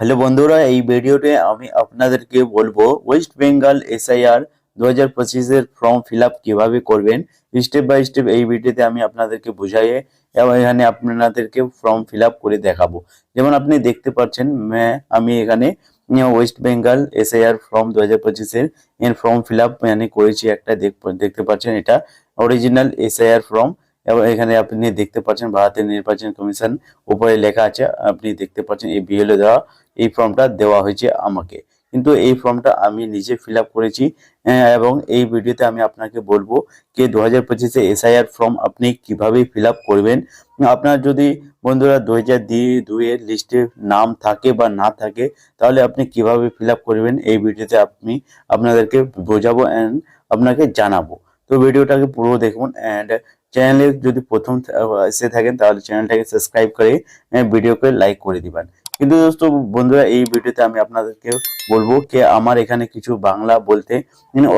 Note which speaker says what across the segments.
Speaker 1: Hello বন্ধুরা, এই ভিডিওতে আমি আপনাদেরকে বলব ওয়েস্ট বেঙ্গল এসআইআর দু হাজার পঁচিশের ফর্ম ফিল আপ কীভাবে করবেন। স্টেপ বাই স্টেপ এই ভিডিওতে আমি আপনাদেরকে বুঝাইয়ে এবং এখানে আপনাদেরকে ফর্ম ফিল আপ করে দেখাবো। যেমন আপনি দেখতে পাচ্ছেন আমি এখানে ওয়েস্ট বেঙ্গল এসআইআর ফর্ম দু হাজার পঁচিশের এর ফর্ম ফিল আপ মানে করেছি একটা দেখ- দেখতে পাচ্ছেন এটা। অরিজিনাল এসআইআর ফর্ম এবং এখানে আপনি দেখতে পাচ্ছেন ভারতের নির্বাচন কমিশন উপরে লেখা আছে, আপনি দেখতে পাচ্ছেন এই বিএলও দেওয়া এই ফর্মটা দেওয়া হয়েছে আমাকে। কিন্তু এই ফর্মটা আমি নিজে ফিল করেছি এবং এই ভিডিওতে আমি আপনাকে বলব যে দু হাজার পঁচিশে এসআইআর ফর্ম আপনি কীভাবে ফিল করবেন। আপনার যদি বন্ধুরা দু হাজার দুইয়ের লিস্টে নাম থাকে বা না থাকে, তাহলে আপনি কীভাবে ফিল করবেন এই ভিডিওতে আপনি আপনাদেরকে বোঝাবো অ্যান্ড আপনাকে জানাব। তো ভিডিওটাকে পুরো দেখুন অ্যান্ড চ্যানেলে যদি প্রথম এসে থাকেন তাহলে চ্যানেলটাকে সাবস্ক্রাইব করে আহ, ভিডিওকে লাইক করে দিবেন। কিন্তু দোস্ত বন্ধুরা এই ভিডিওতে আমি আপনাদেরকে বলব যে আমার এখানে কিছু বাংলা বলতে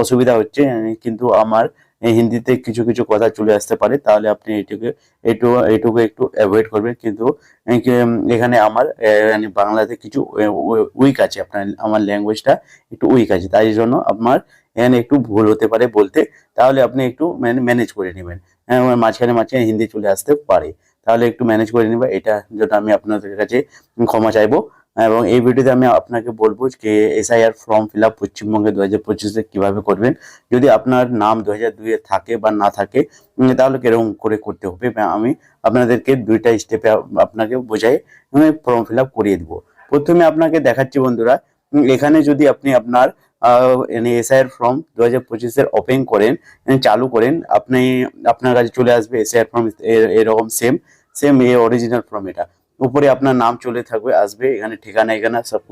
Speaker 1: অসুবিধা হচ্ছে কিন্তু আমার হিন্দিতে কিছু কিছু কথা চলে আসতে পারে তাহলে আপনি এটুকু একটু এটুকু একটু অ্যাভয়েড করবেন। কিন্তু এখানে আমার বাংলাতে কিছু উইক আছে আপনার আমার ল্যাঙ্গুয়েজটা একটু উইক আছে। তাই জন্য আমার এখানে একটু ভুল হতে পারে বলতে তাহলে আপনি একটু ম্যানেজ করে নেবেন। মাঝখানে মাঝখানে হিন্দি চলে আসতে পারে। তাহলে একটু ম্যানেজ করে নিবা, এটা জন্য আমি আপনাদের কাছে ক্ষমা চাইব। এবং এই ভিডিওতে আমি আপনাকে বলব যে এসআইআর ফর্ম ফিল আপ পশ্চিমবঙ্গে দু হাজার পঁচিশে কীভাবে করবেন। যদি আপনার নাম দু হাজার দুইয়ে থাকে বা না থাকে তাহলে কীরকম করে করতে হবে আমি আপনাদেরকে দুইটা স্টেপে আপনাকে বোঝাই ফর্ম ফিল আপ করিয়ে দেবো। প্রথমে আপনাকে দেখাচ্ছি বন্ধুরা এখানে যদি আপনি আপনার এসআইআর ফর্ম দু হাজার পঁচিশের ওপেন করেন চালু করেন, আপনি, আপনার কাছে চলে আসবে এসআইআর ফর্ম এরকম সেম সেম এ অরিজিনাল ফর্ম এটা। উপরে আপনার নাম চলে থাকবে, আসবে, এখানে ঠিকানা, এখানে সব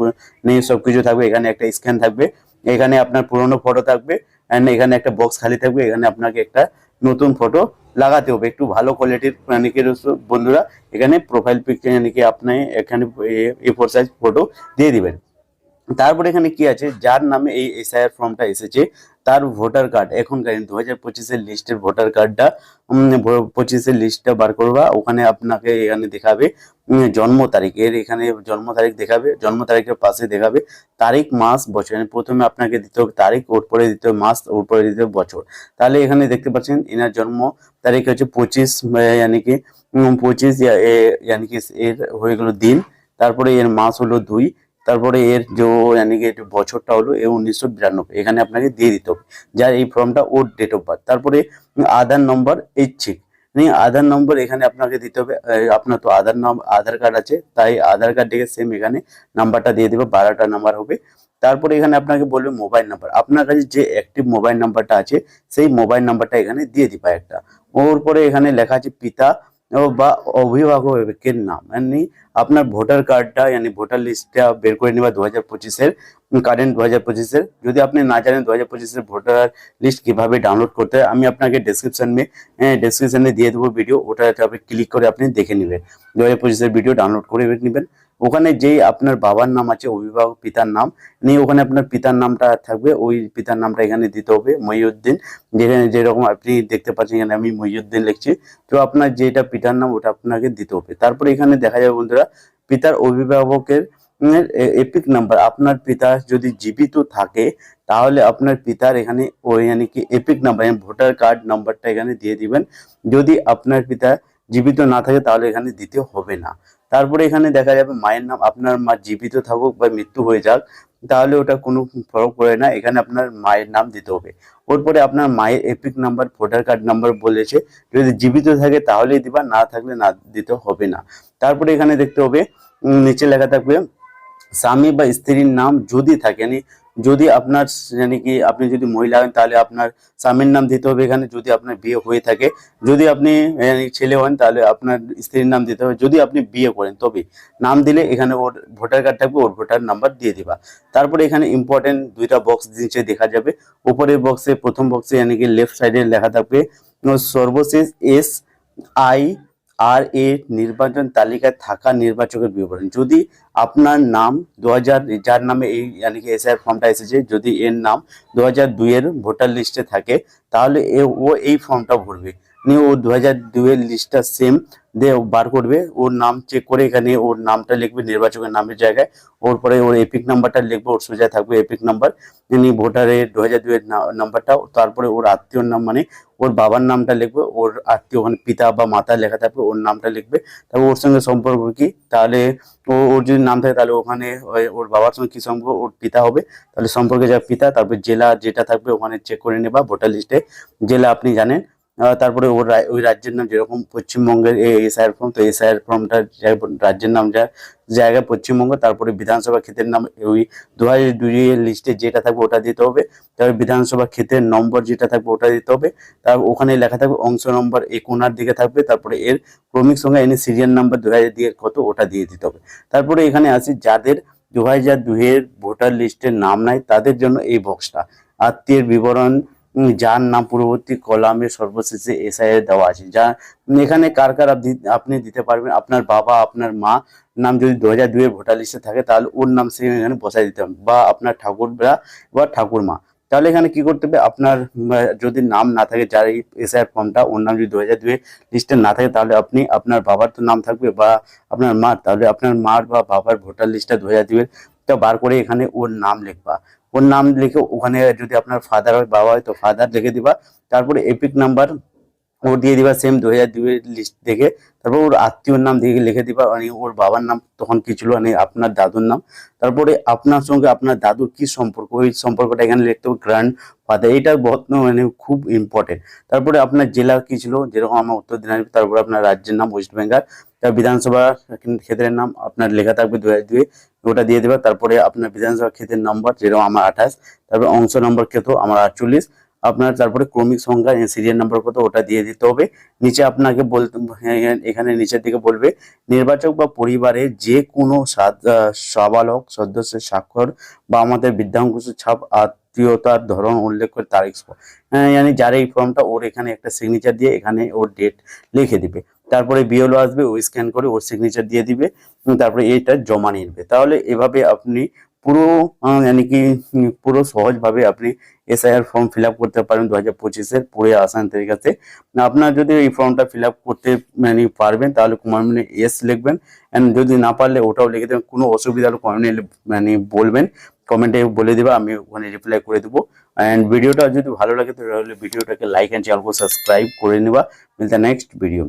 Speaker 1: নিয়ে সব কিছু থাকবে, এখানে একটা স্ক্যান থাকবে, এখানে আপনার পুরনো ফটো থাকবে অ্যান্ড এখানে একটা বক্স খালি থাকবে, এখানে আপনাকে একটা নতুন ফটো লাগাতে হবে। একটু ভালো কোয়ালিটির রস- বন্ধুরা, এখানে প্রোফাইল পিকচার মানে কি আপনি এখানে এ ফোর সাইজ ফটো দিয়ে দিবেন। তারপরে এখানে কি আছে? যার নামে এই এসআইআর ফর্মটা এসেছে, তার ভোটার কার্ড এখনকার দু হাজার পঁচিশের লিস্টের ভোটার কার্ডটা পঁচিশের লিস্টটা বার করবা। ওখানে আপনাকে এখানে দেখাবে জন্ম তারিখ এর এখানে জন্ম তারিখ দেখাবে, জন্ম তারিখের পাশে দেখাবে, তারিখ, মাস, বছর। মানে প্রথমে আপনাকে দিতে হবে তারিখ, ওর পরে দিতে হবে মাস, ওর পরে দিতে হবে বছর। তাহলে এখানে দেখতে পাচ্ছেন, এনার জন্ম তারিখ হচ্ছে পঁচিশ ইয়ানি কি পঁচিশ কি, এর হয়ে গেল দিন। তারপরে এর মাস হলো দুই। তারপরে এর যে ইয়ানি কি বছরটা হলো, এ উনিশশো বিরানব্বই। এখানে আপনাকে দিয়ে দিতে হবে। যার এই ফর্মটা ওর ডেট অফ বার্থ তারপরে আধার নম্বর ইচ্ছিক মানে আধার নম্বর এখানে আপনাকে দিতে হবে। আপনার তো আধার নম্বর আধার কার্ড আছে, তাই আধার কার্ড থেকে সেম এখানে নাম্বারটা দিয়ে দেবে, বারোটা নাম্বার হবে। তারপরে এখানে আপনাকে বলবে মোবাইল নাম্বার আপনার কাছে যে অ্যাক্টিভ মোবাইল নাম্বারটা আছে, সেই মোবাইল নাম্বারটা এখানে দিয়ে দিবা একটা। ওর পরে এখানে লেখা আছে পিতা বা অভিভাবকের নাম। মানে আপনার ভোটার কার্ডটা মানে ভোটার লিস্টটা বের করে নেবা দু হাজার পঁচিশের কারেন্ট দু হাজার পঁচিশের। যদি আপনি না জানেন দু হাজার পঁচিশের ভোটার লিস্ট কীভাবে ডাউনলোড করতে হয়, আমি আপনাকে ডেসক্রিপশনে ডেসক্রিপশনে দিয়ে দেবো ভিডিও ওটা আপনি ক্লিক করে আপনি দেখে নেবেন। দু হাজার ভিডিও ডাউনলোড করে নেবেন। ওখানে যেই আপনার বাবার নাম আছে, অভিভাবক পিতার নাম নিয়ে ওখানে আপনার পিতার নামটা থাকবে, ওই পিতার নামটা এখানে দিতে হবে, মহিউদ্দিন। যেখানে যেরকম আপনি দেখতে পাচ্ছেন, এখানে আমি মহিউদ্দিন লিখছি। তো আপনার যেটা পিতার নাম, ওটা আপনাকে দিতে হবে। তারপরে এখানে দেখা যাবে বন্ধুরা, পিতার অভিভাবকের এপিক নাম্বার আপনার পিতা যদি জীবিত থাকে, তাহলে আপনার পিতার এখানে ওই মানে কি এপিক নাম্বার ভোটার কার্ড নাম্বারটা এখানে দিয়ে দিবেন। যদি আপনার পিতা জীবিত না থাকে, তাহলে এখানে দিতে হবে না। তারপরে এখানে দেখা যাবে মায়ের নাম, আপনার মা জীবিত থাকুক বা মৃত্যু হয়ে যাক, তাহলে ওটা কোনো ফরক পড়ে না, এখানে আপনার মায়ের নাম দিতে হবে। ওর পরে আপনার মায়ের EPIC number, voter card number বলেছে, যদি জীবিত থাকে তাহলেই দিবা, না থাকলে না দিতে হবে না। তারপরে এখানে দেখতে হবে নিচে লেখা থাকবে, স্বামী বা স্ত্রীর নাম যদি থাকে যদি আপনার মানে কি, আপনি যদি মহিলা হন, তাহলে আপনার স্বামীর নাম দিতে হবে এখানে, যদি আপনার বিয়ে হয়ে থাকে। যদি আপনি ছেলে হন, তাহলে আপনার স্ত্রীর নাম দিতে হবে। যদি আপনি বিয়ে করেন, তবে নাম দিলে এখানে ওর ভোটার কার্ড থাকবে, ওর ভোটার নাম্বার দিয়ে দিবা। তারপরে এখানে ইম্পর্টেন্ট দুইটা বক্স নিচে দেখা যাবে। উপরের বক্সে প্রথম বক্সে কি লেফট সাইডে লেখা থাকবে, সর্বশেষ এস আই আর এর নির্বাচন তালিকায় থাকা নির্বাচকের বিবরণ। যদি আপনার নাম দু হাজার যার নামে এই মানে কি এসআইআর ফর্মটা এসেছে, যদি এর নাম দু হাজার দুইয়ের ভোটার লিস্টে থাকে, তাহলে ও এই ফর্মটা ভরবে। নিয়ে ও দু হাজার দুয়ের লিস্টটা সেম দিয়ে বার করবে। ওর নাম চেক করে এখানে ওর নামটা লিখবে, নির্বাচকের নামের জায়গায়। ওর পরে ওর এপিক নাম্বারটা লিখবে, ওর সোজা থাকবে এপিক নাম্বার যিনি ভোটারের দু হাজার দুয়ের নাম্বারটা তারপরে ওর আত্মীয়র নাম মানে ওর বাবার নামটা লিখবে, ওর আত্মীয় মানে পিতা বা মাতা লেখা থাকবে, ওর নামটা লিখবে। তারপর ওর সঙ্গে সম্পর্ক কি? তাহলে ও, ওর যদি নাম থাকে, তাহলে ওখানে ওর বাবার সঙ্গে কি সম্পর্ক? ওর পিতা হবে। তাহলে সম্পর্কে যা পিতা, তারপর জেলা যেটা থাকবে, ওখানে চেক করে নেবা ভোটার লিস্টে জেলা আপনি জানেন তারপরে ওর ওই রাজ্যের নাম যেরকম পশ্চিমবঙ্গের এসআইআর ফর্ম তো এসআইআর ফর্মটা রাজ্যের নাম যা জায়গায় পশ্চিমবঙ্গ, তারপরে বিধানসভা ক্ষেত্রের নাম ওই দু হাজার দুই এর লিস্টে যেটা থাকবে ওটা দিতে হবে। তারপরে বিধানসভা ক্ষেত্রের নম্বর যেটা থাকবে ওটা দিতে হবে। তার ওখানে লেখা থাকবে অংশ নম্বর এ কোনার দিকে থাকবে, তারপরে এর ক্রমিক সংখ্যা এনে সিরিয়াল নাম্বার দু হাজার দিয়ে কত ওটা দিয়ে দিতে হবে। তারপরে এখানে আসি যাদের দু হাজার দুইয়ের ভোটার লিস্টের নাম নাই, তাদের জন্য এই বক্সটা আত্মীয়ের বিবরণ যার নাম পূর্ববর্তী কলামে সর্বশেষে এসআইআর দেওয়া আছে। যা এখানে কার কার আপনি দিতে পারবেন? আপনার বাবা, আপনার মা, নাম যদি দু হাজার দুইয়ের ভোটার লিস্টে থাকে, তাহলে ওর নাম সেখানে এখানে বসাই দিতে হবে, বা আপনার ঠাকুর বা ঠাকুরমা। তাহলে এখানে কি করতে হবে? আপনার যদি নাম না থাকে, যার এই এসআইআর ফর্মটা ওর নাম যদি দু হাজার দুইয়ের লিস্টে না থাকে, তাহলে আপনি আপনার বাবার তো নাম থাকবে, বা আপনার মা তাহলে আপনার মার বা বাবার ভোটার লিস্টটা দু হাজার দুইয়ের তা বার করে এখানে ওর নাম লিখবা। ওর নাম লিখে ওখানে যদি আপনার ফাদার হয়, বাবা হয়, তো ফাদার লিখে দিবা। তারপরে এপিক নাম্বার ও দিয়ে দিবা সেম দু হাজার দুইয়ের লিস্ট দেখে। তারপর ওর আত্মীয়র নাম দিয়ে লিখে দিবা মানে ওর বাবার নাম তখন কি ছিল মানে আপনার দাদুর নাম। তারপরে আপনার সঙ্গে আপনার দাদুর কি সম্পর্ক, ওই সম্পর্কটা এখানে লিখতে হবে গ্র্যান্ড ফাদার এটা বহুত মানে খুব ইম্পর্টেন্ট তারপরে আপনার জেলা কি ছিল, যেরকম আমার উত্তর দিনাজপুর, তারপরে আপনার রাজ্যের নাম ওয়েস্ট বেঙ্গল বিধানসভা ক্ষেত্রের নাম আপনার লেখা থাকবে দু দুই ওটা দিয়ে দেবে। তারপরে আপনার বিধানসভা ক্ষেত্রের নম্বর যেরকম আমার আঠাশ। তারপরে অংশ নম্বর ক্ষেত্র আমার আটচল্লিশ। আপনার তারপরে ক্রমিক সংখ্যা সিরিয়াল নাম্বার কত ওটা দিয়ে দিতে হবে। নিচে আপনাকে বলতে এখানে নিচের দিকে বলবে নির্বাচক বা পরিবারের যে কোনো সাবালক সদস্যের স্বাক্ষর বা আমাদের বৃদ্ধাঙ্কুশের ছাপ আত্মীয়তার ধরন উল্লেখ করে তারিখ হ্যাঁ, যার এই ফর্মটা ওর এখানে একটা সিগনেচার দিয়ে এখানে ওর ডেট লিখে দিবে। তারপরে বিএলও আসবে ওই স্ক্যান করে ওর সিগনেচার দিয়ে দিবে তারপরে এটা জমা নেবে। তাহলে এভাবে আপনি পুরো মানে কি, পুরো সহজভাবে আপনি এসআইআর ফর্ম ফিল করতে পারেন দু হাজার পঁচিশের পুরো আসান তরিকাতে। আপনার যদি এই ফর্মটা ফিল করতে মানে পারবেন, তাহলে কমেন্টে এস লিখবেন অ্যান্ড যদি না পারলে ওটাও লিখে দেবেন, কোনো অসুবিধা হলে কমেন্টে মানে বলবেন, কমেন্টে বলে দেবো, আমি ওখানে রিপ্লাই করে দেবো। অ্যান্ড ভিডিওটা যদি ভালো লাগে, তাহলে ভিডিওটাকে লাইক অ্যান্ড চ্যানেলকে সাবস্ক্রাইব করে নেবা। মিলতে নেক্সট ভিডিও